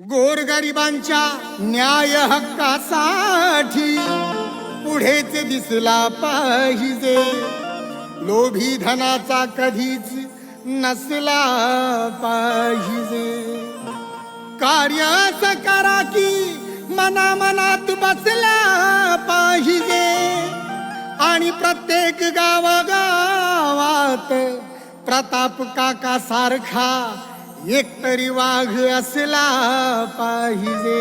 गोरगरिबांच्या न्याय हक्कासाठी पुढेच दिसला पाहिजे. लोभी धनाचा कधीच नसला पाहिजे. कार्य करा की मना मनात बसला पाहिजे. आणि प्रत्येक गावागावात प्रताप काका सारखा एकतरी वाघ असला पाहिजे.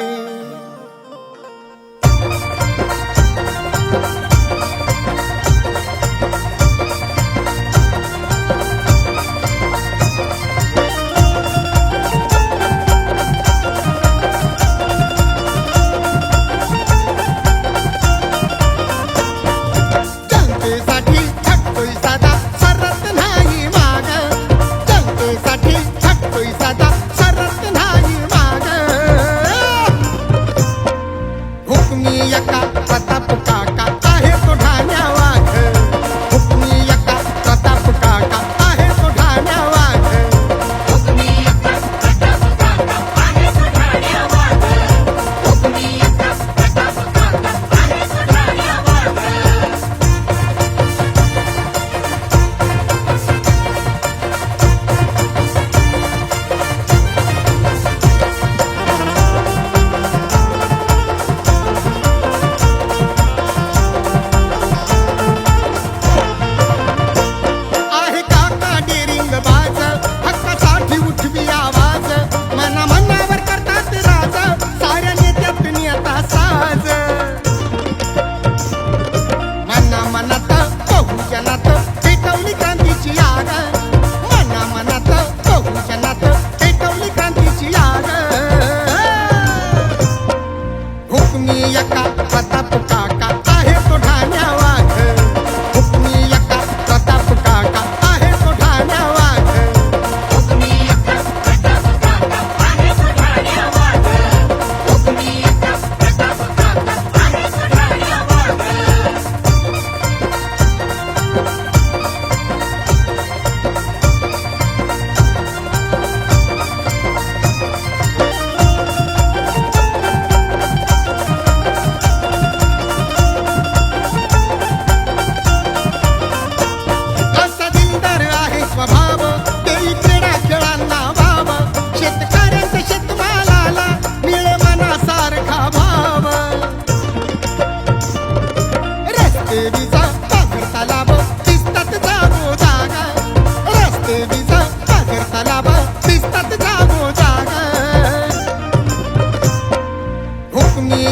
देवीचा जागरताला बघ जागा रस्ते देवीचा जागरताला बघ जागा हुकमी